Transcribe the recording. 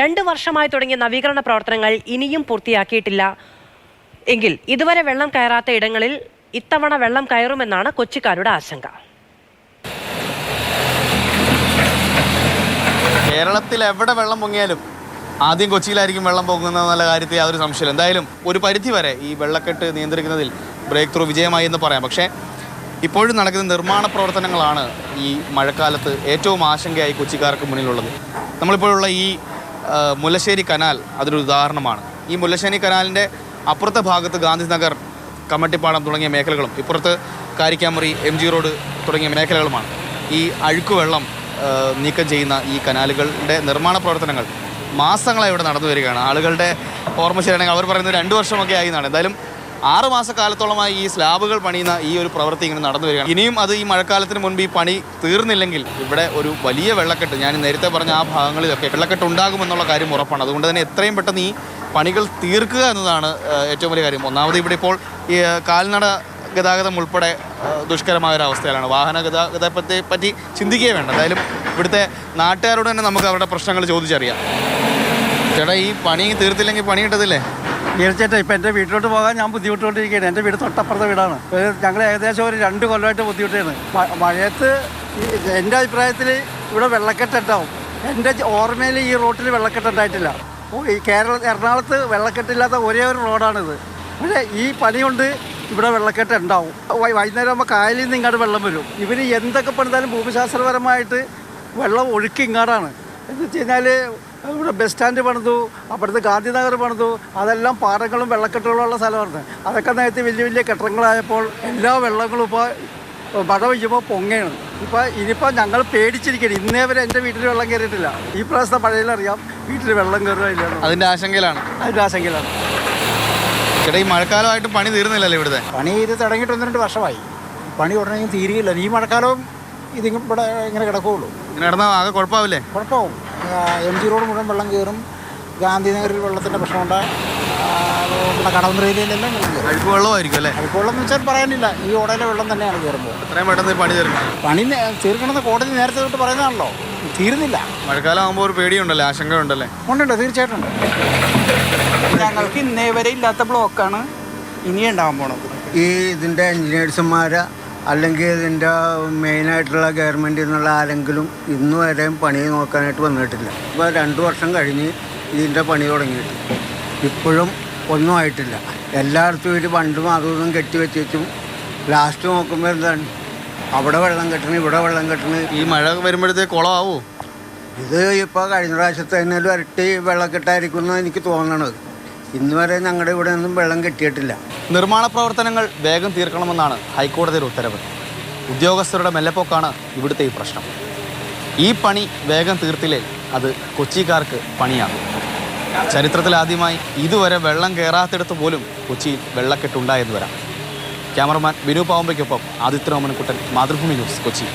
രണ്ട് വർഷമായി തുടങ്ങിയ നവീകരണ പ്രവർത്തനങ്ങൾ ഇനിയും പൂർത്തിയാക്കിയിട്ടില്ല. എങ്കിൽ ഇതുവരെ വെള്ളം കയറാത്ത ഇടങ്ങളിൽ ഇത്തവണ വെള്ളം കയറുമെന്നാണ് കൊച്ചിക്കാരുടെ ആശങ്ക. കേരളത്തിൽ എവിടെ വെള്ളം പൊങ്ങിയാലും ആദ്യം കൊച്ചിയിലായിരിക്കും വെള്ളം പൊങ്ങുന്നത് എന്നുള്ള കാര്യത്തിൽ യാതൊരു സംശയമില്ല എന്തായാലും ഒരു പരിധി വരെ ഈ വെള്ളക്കെട്ട് നിയന്ത്രിക്കുന്നതിൽ ബ്രേക്ക് ത്രൂ വിജയമായി എന്ന് പറയാം. പക്ഷേ ഇപ്പോഴും നടക്കുന്ന നിർമ്മാണ പ്രവർത്തനങ്ങളാണ് ഈ മഴക്കാലത്ത് ഏറ്റവും ആശങ്കയായി കൊച്ചിക്കാർക്ക് മുന്നിലുള്ളത്. നമ്മളിപ്പോഴുള്ള ഈ മുല്ലശ്ശേരി കനാൽ അതൊരു ഉദാഹരണമാണ്. ഈ മുല്ലശ്ശേരി കനാലിന്റെ അപ്പുറത്തെ ഭാഗത്ത് ഗാന്ധിനഗർ കമ്മട്ടിപ്പാടം തുടങ്ങിയ മേഖലകളും ഇപ്പുറത്ത് കാരിക്കാമറി എം ജി റോഡ് തുടങ്ങിയ മേഖലകളുമാണ്. ഈ അഴുക്കുവെള്ളം വെള്ളം നീക്കം ചെയ്യുന്ന ഈ കനാലുകളുടെ നിർമ്മാണ പ്രവർത്തനങ്ങൾ മാസങ്ങളായി ഇവിടെ നടന്നു വരികയാണ്. ആളുകളുടെ ഓർമ്മ ശരിയാണെങ്കിൽ അവർ പറയുന്നത് രണ്ട് വർഷമൊക്കെ ആയി എന്നാണ്. എന്തായാലും ആറ് മാസക്കാലത്തോളമായി ഈ സ്ലാബുകൾ പണിയുന്ന ഈ ഒരു പ്രവൃത്തി ഇങ്ങനെ നടന്നു വരികയാണ്. ഇനിയും അത് ഈ മഴക്കാലത്തിന് മുൻപ് ഈ പണി തീർന്നില്ലെങ്കിൽ ഇവിടെ ഒരു വലിയ വെള്ളക്കെട്ട് ഞാൻ നേരത്തെ പറഞ്ഞ ആ ഭാഗങ്ങളിലൊക്കെ വെള്ളക്കെട്ട് ഉണ്ടാകുമെന്നുള്ള കാര്യം ഉറപ്പാണ്. അതുകൊണ്ട് തന്നെ എത്രയും പെട്ടെന്ന് ഈ പണികൾ തീർക്കുക എന്നതാണ് ഏറ്റവും വലിയ കാര്യം. ഒന്നാമത് ഇവിടെ ഇപ്പോൾ ഈ കാൽനട ഗതാഗതം ഉൾപ്പെടെ ദുഷ്കരമായ ഒരു അവസ്ഥയിലാണ്. വാഹന ഗതാഗതത്തെ പറ്റി ചിന്തിക്കുകയേ വേണ്ട. എന്തായാലും ഇവിടുത്തെ നാട്ടുകാരോട് തന്നെ നമുക്ക് അവരുടെ പ്രശ്നങ്ങൾ ചോദിച്ചറിയാം. ചേട്ടാ ഈ പണി തീർത്തില്ലെങ്കിൽ പണി കിട്ടത്തില്ലേ? തീർച്ചയായിട്ടും ഇപ്പം എന്റെ വീട്ടിലോട്ട് പോകാൻ ഞാൻ ബുദ്ധിമുട്ടുകൊണ്ടിരിക്കുകയാണ് എന്റെ വീട് തൊട്ടപ്പുറത്തെ വീടാണ്. ഞങ്ങൾ ഏകദേശം ഒരു രണ്ട് കൊല്ലമായിട്ട് ബുദ്ധിമുട്ടാണ് മഴയത്ത് എന്റെ അഭിപ്രായത്തിൽ ഇവിടെ വെള്ളക്കെട്ടുണ്ടാവും എന്റെ ഓർമ്മയിൽ ഈ റോട്ടിൽ വെള്ളക്കെട്ടുണ്ടായിട്ടില്ല ഈ കേരള എറണാകുളത്ത് വെള്ളക്കെട്ടില്ലാത്ത ഒരേ ഒരു റോഡാണിത്. പക്ഷേ ഈ പണി കൊണ്ട് ഇവിടെ വെള്ളക്കെട്ട് ഉണ്ടാവും. വൈകുന്നേരം ആകുമ്പോൾ കായലിൽ നിന്ന് ഇങ്ങോട്ട് വെള്ളം വരും. ഇവർ എന്തൊക്കെ പണിതാലും ഭൂമിശാസ്ത്രപരമായിട്ട് വെള്ളം ഒഴുക്കി ഇങ്ങോട്ടാണ് എന്ന് വെച്ച് കഴിഞ്ഞാൽ ഇവിടെ ബസ് സ്റ്റാൻഡ് പണിതു അപ്പുറത്ത് ഗാന്ധിനഗർ പണിതു അതെല്ലാം പാടങ്ങളും വെള്ളക്കെട്ടുകളും ഉള്ള സ്ഥലമായിരുന്നു. അതൊക്കെ നേരത്തെ വലിയ വലിയ കെട്ടിടങ്ങളായപ്പോൾ എല്ലാ വെള്ളങ്ങളും ഇപ്പോൾ മഴ പെയ്യുമ്പോൾ പൊങ്ങയാണ്. ഇപ്പോൾ ഇനിയിപ്പോൾ ഞങ്ങൾ പേടിച്ചിരിക്കണം ഇന്നേ വരെ എന്റെ വീട്ടിൽ വെള്ളം കയറിയിട്ടില്ല. ഈ പ്രാവശ്യത്തെ മഴയിലറിയാം വീട്ടിൽ വെള്ളം കയറുക ഇല്ല അതിന്റെ ആശങ്കയിലാണ്. അതിന്റെ ആശങ്കയിലാണ്. ചേട്ടാ ഈ മഴക്കാലമായിട്ട് പണി തീർന്നില്ലല്ലോ ഇവിടുത്തെ? പണി ഇത് തുടങ്ങിയിട്ട് ഒന്ന് രണ്ട് വർഷമായി. പണി ഉടനെ തീരുകയില്ല. ഈ മഴക്കാലവും ഇത് ഇവിടെ ഇങ്ങനെ കിടക്കുകയുള്ളൂ ഇങ്ങനെ കിടന്നാൽ ആകെ കുഴപ്പമാവില്ലേ? കുഴപ്പമാവും. എം ജി റോഡ് മുഴുവൻ വെള്ളം കയറും. ഗാന്ധിനഗറിൽ വെള്ളത്തിന്റെ പ്രശ്നമുണ്ട്. ഇവിടെ കടവന്ത്രയിലെല്ലാം വെള്ളം അഴുക്ക് വെള്ളമായിരിക്കും അല്ലേ? അഴുക്കുവെള്ളം എന്ന് വെച്ചാൽ പറയാനില്ല. ഈ ഓടയിലെ വെള്ളം തന്നെയാണ് കയറുമ്പോൾ എത്രയും പെട്ടെന്ന് പണി തീർക്കണം പണി നേ- തീർക്കണമെന്ന് കോടതി നേരത്തെ തൊട്ട് പറയുന്നതാണല്ലോ. തീരുന്നില്ല. മഴക്കാലം ആകുമ്പോൾ ഒരു പേടിയുണ്ടല്ലേ? ആശങ്കയുണ്ടല്ലേ? ഉണ്ടുണ്ട് തീർച്ചയായിട്ടും ഉണ്ട്. ഞങ്ങൾക്ക് ഇന്നേ വരെ ഇല്ലാത്ത ബ്ലോക്കാണ് ഇനി ഉണ്ടാവാൻ പോണത്. ഈ ഇതിന്റെ എൻജിനീയേഴ്സുമാർ അല്ലെങ്കിൽ ഇതിന്റെ മെയിനായിട്ടുള്ള ഗവൺമെന്റിൽ നിന്നുള്ള ആരെങ്കിലും ഇന്നു വരെയും പണി നോക്കാനായിട്ട് വന്നിട്ടില്ല. ഇപ്പോൾ രണ്ട് വർഷം കഴിഞ്ഞ് ഇതിന്റെ പണി തുടങ്ങിയിട്ട്. ഇപ്പോഴും ഒന്നും ആയിട്ടില്ല. എല്ലായിടത്തും ഒരു പണ്ടും അതൊന്നും കെട്ടി വെച്ചും ലാസ്റ്റ് നോക്കുമ്പോൾ എന്താണ്? അവിടെ വെള്ളം കെട്ടണം ഇവിടെ വെള്ളം കെട്ടണം. ഈ മഴ വരുമ്പോഴത്തേക്ക് കുളമാവോ? ഇത് ഇപ്പോൾ കഴിഞ്ഞ പ്രാവശ്യത്തെ തന്നെ ഒരു ഇരട്ടി വെള്ളക്കെട്ടായിരിക്കും എന്ന് എനിക്ക് തോന്നണത്. ഇന്ന് വരെ ഞങ്ങളുടെ ഇവിടെ നിന്നും വെള്ളം കിട്ടിയിട്ടില്ല. നിർമ്മാണ പ്രവർത്തനങ്ങൾ വേഗം തീർക്കണമെന്നാണ് ഹൈക്കോടതിയുടെ ഉത്തരവ്. ഉദ്യോഗസ്ഥരുടെ മെല്ലപ്പോക്കാണ് ഇവിടുത്തെ ഈ പ്രശ്നം. ഈ പണി വേഗം തീർത്തില്ലേ അത് കൊച്ചിക്കാർക്ക് പണിയാണ് ചരിത്രത്തിൽ ആദ്യമായി ഇതുവരെ വെള്ളം കയറാത്തിടത്ത് പോലും കൊച്ചിയിൽ വെള്ളക്കെട്ടുണ്ടായെന്ന് വരാം. ക്യാമറമാൻ വിനു പാവമ്പയ്ക്കൊപ്പം ആദിത്യ കുട്ടൻ മാതൃഭൂമി ന്യൂസ് കൊച്ചി.